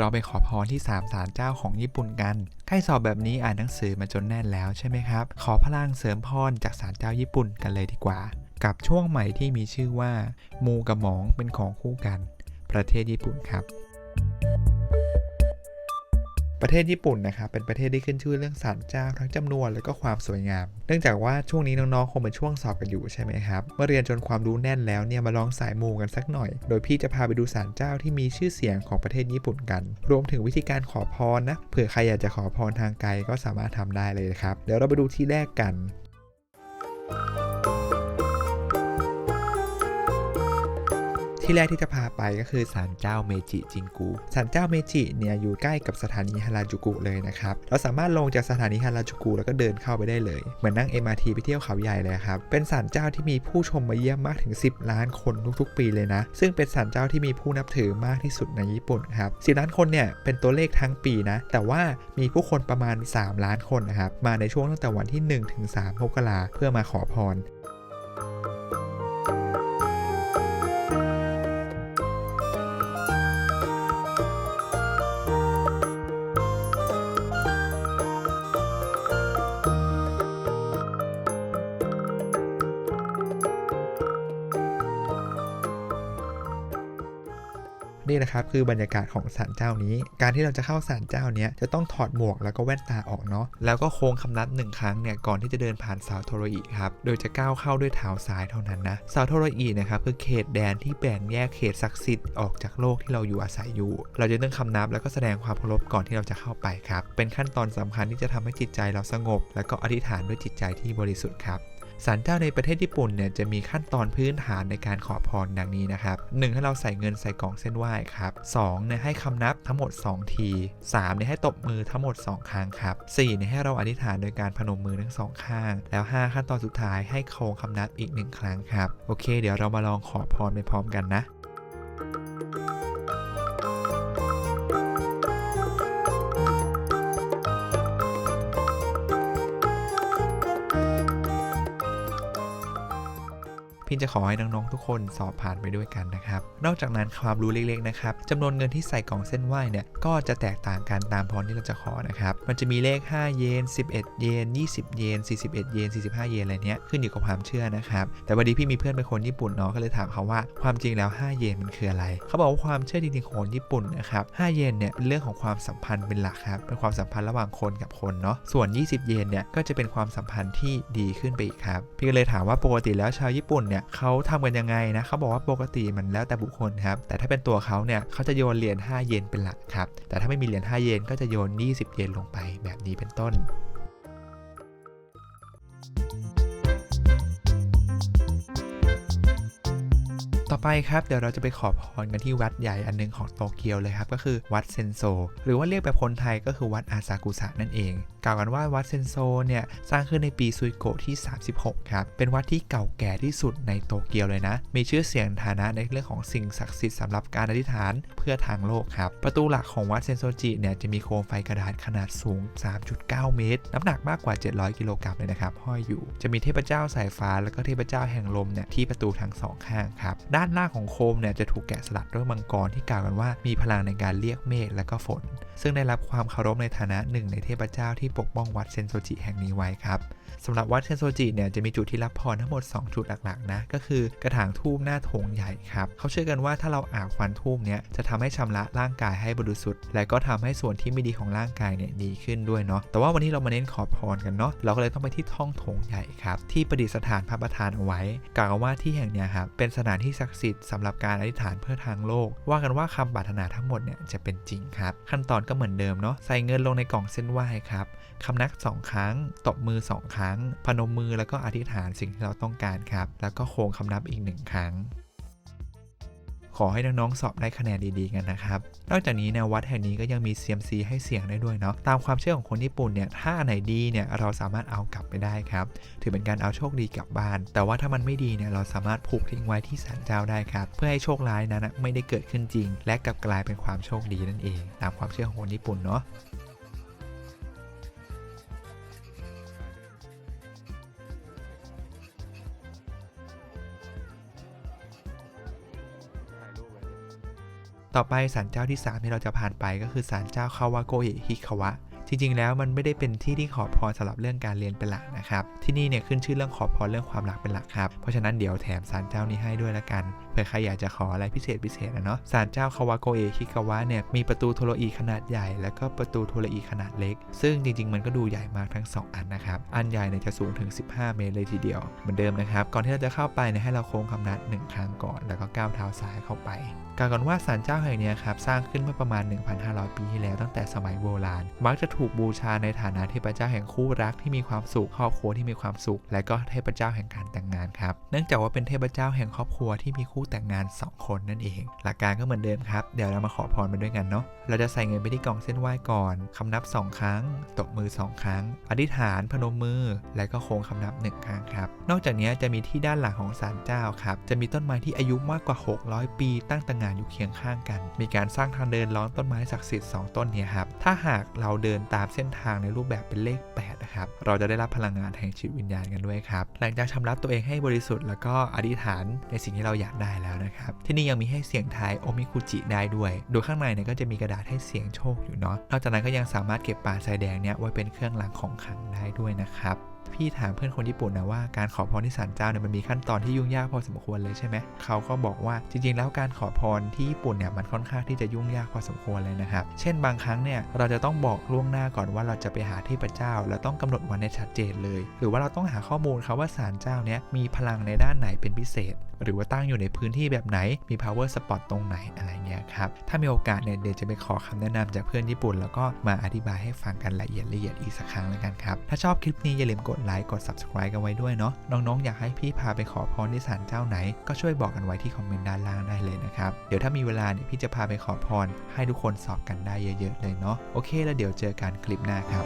เราไปขอพรที่สามศาลเจ้าของญี่ปุ่นกัน ใกล้สอบแบบนี้อ่านหนังสือมาจนแน่นแล้วใช่ไหมครับ ขอพลังเสริมพรจากศาลเจ้าญี่ปุ่นกันเลยดีกว่า กับช่วงใหม่ที่มีชื่อว่า มูกับหมองเป็นของคู่กัน ประเทศญี่ปุ่นครับ ประเทศญี่ปุ่นนะครับเป็นประเทศที่ขึ้นชื่อเรื่องศาลเจ้าทั้งจำนวนและก็ความสวยงาม เนื่องจากว่าช่วงนี้น้องๆคงเป็นช่วงสอบกันอยู่ใช่ไหมครับเมื่อเรียนจนความรู้แน่นแล้วเนี่ยมาลองสายมูกันสักหน่อย โดยพี่จะพาไปดูศาลเจ้าที่มีชื่อเสียงของประเทศญี่ปุ่นกัน รวมถึงวิธีการขอพรนะเผื่อใครอยากจะขอพรทางไกลก็สามารถทำได้เลยครับเดี๋ยวเราไปดูที่แรกกัน ที่แรกที่จะพาไปก็คือศาลเจ้าเมจิจินกุศาลเจ้าเมจิเนี่ยอยู่ใกล้กับสถานีฮาราจูกุเลยนะครับ เราสามารถลงจากสถานีฮาราจูกุแล้วก็เดินเข้าไปได้เลย เหมือนนั่ง MRT ไปเที่ยวเขาใหญ่เลยครับ เป็นศาลเจ้าที่มีผู้ชมมาเยี่ยมมากถึง 10 ล้านคนทุกๆ ปีเลยนะ ซึ่งเป็นศาลเจ้าที่มีผู้นับถือมากที่สุดในญี่ปุ่นครับ10ล้านคนเนี่ยเป็นตัวเลขทั้งปีนะ แต่ว่ามีผู้คนประมาณ 3 ล้านคนนะครับ มาในช่วงตั้งแต่วันที่ 1 ถึง3มกราเพื่อมาขอพร นี่นะครับคือบรรยากาศของศาลเจ้านี้ การที่เราจะเข้าศาลเจ้าเนี้ยจะต้องถอดหมวกแล้วก็แว่นตาออกเนาะแล้วก็โค้งคำนับหนึ่งครั้งเนี่ยก่อนที่จะเดินผ่านเสาโทโรอิครับโดยจะก้าวเข้าด้วยเท้าซ้ายเท่านั้นนะเสาโทโรอินะครับคือเขตแดนที่แบ่งแยกเขตศักดิ์สิทธิ์ออกจากโลกที่เราอยู่อาศัยอยู่ เราจะต้องคำนับแล้วก็แสดงความเคารพก่อนที่เราจะเข้าไปครับเป็นขั้นตอนสำคัญที่จะทำให้จิตใจเราสงบ แล้วก็อธิษฐานด้วยจิตใจที่บริสุทธิ์ครับ ศาลเจ้าในประเทศญี่ปุ่นเนี่ยจะมีขั้นตอนพื้นฐานในการขอพรดังนี้นะครับ 1. ให้เราใส่เงินใส่กล่องเส้นไหว้ครับ2เนี่ยให้คำนับทั้งหมด 2 ที3เนี่ยให้ตบมือทั้งหมด 2 ครั้งครับ4เนี่ยให้เราอธิษฐานโดยการพนมมือทั้งสองข้าง แล้ว 5 ขั้นตอนสุดท้ายให้โค้งคำนับอีก 1 ครั้งครับ โอเค เดี๋ยวเรามาลองขอพรไปพร้อมกันนะ พี่จะขอให้น้องๆทุกคนสอบผ่านไปด้วยกันนะครับ นอกจากนั้นความรู้เล็กๆนะครับจำนวนเงินที่ใส่กล่องเส้นไหว้เนี่ยก็จะแตกต่างกันตามพรที่เราจะขอนะครับ มันจะมีเลข 5 เยน 11 เยน 20 เยน 41 เยน 45 เยนอะไรเนี้ยขึ้นอยู่กับความเชื่อนะครับ แต่วันนี้พี่มีเพื่อนเป็นคนญี่ปุ่นเนาะก็เลยถามเขาว่าความจริงแล้ว 5 เยนมันคืออะไร เขาบอกว่าความเชื่อจริงๆของคนญี่ปุ่นนะครับ 5 เยนเนี่ยเป็นเรื่องของความสัมพันธ์เป็นหลักครับเป็นความสัมพันธ์ระหว่างคนกับคนเนาะส่วน 20 เยนเนี่ยก็จะเป็นความสัมพันธ์ที่ดีขึ้นไปอีกครับพี่ก็เลยถามว่าปกติแล้วชาวญี่ปุ่นเนี่ยเขาทำกันยังไงนะเขาบอกว่าปกติมันแล้วแต่บุคคลครับแต่ถ้าเป็นตัวเขาเนี่ยเขาจะโยนเหรียญ5เยนเป็นหลักครับแต่ถ้าไม่มีเหรียญ5เยนก็จะโยน 20 เยนลงไปแบบนี้เป็นต้นต่อไปครับเดี๋ยวเราจะไปขอพรกันที่วัดใหญ่อันหนึงของโตเกียวเลยครับ ก็คือวัดเซนโซ หรือว่าเรียกแบบคนไทยก็คือวัดอาซากุสะนั่นเองกล่าวกันว่าวัดเซนโซเนี่ยสร้างขึ้นในปีซุยโกที่ 36 ครับ เป็นวัดที่เก่าแก่ที่สุดในโตเกียวเลยนะ มีชื่อเสียงฐานะในเรื่องของสิ่งศักดิ์สิทธิ์สำหรับการอธิษฐานเพื่อทางโลกครับ ประตูหลักของวัดเซนโซจิเนี่ยจะมีโคมไฟกระดาษขนาดสูง 3.9 เมตร น้ำหนักมากกว่า 700 กิโลกรัมเลยนะครับห้อยอยู่ จะมีเทพเจ้าสายฟ้า แล้วก็เทพเจ้าแห่งลมเนี่ยที่ประตูทั้งสองข้างครับ ด้านหน้าของโคมเนี่ยจะถูกแกะสลักด้วยมังกรที่กล่าวกันว่ามีพลังในการเรียกเมฆและก็ฝน ซึ่งได้รับความเคารพในฐานะหนึ่งในเทพเจ้าที่ปกป้องวัดเซนโซจิแห่งนี้ไว้ครับสำหรับวัดเซนโซจิเนี่ยจะมีจุดที่รับพรทั้งหมด 2 จุดหลักๆนะก็คือกระถางทูบหน้าโถงใหญ่ครับเขาเชื่อกันว่าถ้าเราอาบควันทูบเนี่ยจะทำให้ชำระร่างกายให้บริสุทธิ์และก็ทำให้ส่วนที่ไม่ดีของร่างกายเนี่ยดีขึ้นด้วยเนาะแต่ว่าวันนี้เรามาเน้นขอพรกันเนาะเราก็เลยต้องไปที่ท้องโถงใหญ่ครับที่ประดิษฐานพระประธานเอาไว้ กล่าวว่าที่แห่งเนี้ยครับเป็นสถานที่ศักดิ์สิทธิ์สำหรับการอธิษฐานเพื่อทางโลก ว่ากันว่าคำปรารถนาทั้งหมดเนี่ยจะเป็นจริงครับขั้นตอนก็เหมือนเดิมเนาะใส่เงินลงในกล่องเส้นไหว้ครับ คำนัก 2 ครั้ง ตบมือ 2 ครั้ง พนมมือแล้วก็อธิษฐานสิ่งที่เราต้องการครับ แล้วก็โค้งคำนับอีก 1 ครั้ง ขอให้น้องๆสอบได้คะแนนดีๆกันนะครับ นอกจากนี้นววัดแห่งนี้ก็ยังมี CMC ให้เสียงได้ด้วยเนาะ ตามความเชื่อของคนญี่ปุ่นเนี่ย ถ้าอันไหนดีเนี่ยเราสามารถเอากลับไปได้ครับ ถือเป็นการเอาโชคดีกลับบ้าน แต่ว่าถ้ามันไม่ดีเนี่ยเราสามารถผูกทิ้งไว้ที่ศาลเจ้าได้ครับ เพื่อให้โชคร้ายนั้นนะไม่ได้เกิดขึ้นจริง และกลับกลายเป็นความโชคดีนั่นเอง ตามความเชื่อของคนญี่ปุ่นเนาะ ต่อไปศาลเจ้าที่3ที่เราจะผ่านไปก็คือศาลเจ้าคาวาโกเอะฮิคาวะ จริงๆแล้วมันไม่ได้เป็นที่ที่ขอพรสำหรับเรื่องการเรียนเป็นหลักนะครับ ที่นี่เนี่ยขึ้นชื่อเรื่องขอพรเรื่องความรักเป็นหลักครับ เพราะฉะนั้นเดี๋ยวแถมศาลเจ้านี้ให้ด้วยละกันเผื่อใครอยากจะขออะไรพิเศษพิเศษนะเนาะศาลเจ้าคาวาโกเอะฮิคาวะเนี่ยมีประตูโทรอีขนาดใหญ่ แล้วก็ประตูโทรอีขนาดเล็ก ซึ่งจริง ๆ มันก็ดูใหญ่มากทั้ง 2 อันนะครับ อันใหญ่เนี่ยจะสูงถึง 15 เมตรเลยทีเดียวเหมือนเดิมนะครับ ก่อนที่เราจะเข้าไปเนี่ยให้เราโค้งคำนัดหนึ่งครั้งก่อน แล้วก็ก้าวเท้าซ้ายเข้าไปกล่าวก่อนว่าศาลเจ้าแห่งนี้ครับสร้างขึ้นเมื่อประมาณ 1,500 ปีที่แล้วตั้งแต่สมัยโบราณมักจะถูกถูกบูชาในฐานะเทพเจ้าแห่งคู่รักที่มีความสุขครอบครัวที่มีความสุข และก็เทพเจ้าแห่งการแต่งงานครับ เนื่องจากว่าเป็นเทพเจ้าแห่งครอบครัวที่มีคู่แต่งงาน 2 คนนั่นเอง หลักการก็เหมือนเดิมครับ เดี๋ยวเรามาขอพรไปด้วยกันเนาะ เราจะใส่เงินไปที่กล่องเส้นไหว้ก่อนคำนับ 2 ครั้ง ตบมือ 2 ครั้ง อธิษฐานพนมมือ และก็โค้งคำนับ 1 ครั้งครับ นอกจากนี้จะมีที่ด้านหลังของศาลเจ้าครับ จะมีต้นไม้ที่อายุมากกว่า 600 ปี ตั้งตระหง่านอยู่เคียงข้างกัน มีการสร้างทางเดินล้อมต้นไม้ศักดิ์สิทธิ์2ต้นเนี่ยครับ ถ้าหากเราเดินตามเส้นทางในรูปแบบเป็นเลข 8 นะครับ เราจะได้รับพลังงานแห่งจิตวิญญาณกันด้วยครับ หลังจากชำระตัวเองให้บริสุทธิ์แล้วก็อธิษฐานในสิ่งที่เราอยากได้แล้วนะครับ ที่นี่ยังมีให้เสียงทายโอมิคุจิได้ด้วย โดยข้างในเนี่ยก็จะมีกระดาษให้เสียงโชคอยู่เนาะ นอกจากนั้นก็ยังสามารถเก็บปลาทรายแดงเนี่ยไว้เป็นเครื่องรางของขลังได้ด้วยนะครับพี่ถามเพื่อนคนญี่ปุ่นนะว่าการขอพรที่ศาลเจ้าเนี่ยมันมีขั้นตอนที่ยุ่งยากพอสมควรเลยใช่ไหมเขาก็บอกว่าจริงๆ แล้วการขอพรที่ญี่ปุ่นเนี่ยมันค่อนข้างที่จะยุ่งยากพอสมควรเลยนะครับ เช่นบางครั้งเนี่ยเราจะต้องบอกล่วงหน้าก่อนว่าเราจะไปหาเทพเจ้า แล้วต้องกำหนดวันให้ชัดเจนเลย หรือว่าเราต้องหาข้อมูลครับว่าศาลเจ้าเนี่ยมีพลังในด้านไหนเป็นพิเศษ หรือว่าตั้งอยู่ในพื้นที่แบบไหนมี power spot ตรงไหนอะไรเงี้ยครับถ้ามีโอกาสเนี่ยเดี๋ยวจะไปขอคำแนะนำจากเพื่อนญี่ปุ่น แล้วก็มาอธิบายให้ฟังกันละเอียดละเอียดอีกสักครั้งแล้วกันครับถ้าชอบคลิปนี้อย่าลืมกดไลค์กด subscribe กันไว้ด้วยเนาะน้องๆ อยากให้พี่พาไปขอพรที่ศาลเจ้าไหน ก็ช่วยบอกกันไว้ที่คอมเมนต์ด้านล่างได้เลยนะครับเดี๋ยวถ้ามีเวลาเนี่ยพี่จะพาไปขอพรให้ทุกคนสอบกันได้เยอะ ๆ เลยเนาะโอเค แล้วเดี๋ยวเจอกันคลิปหน้าครับ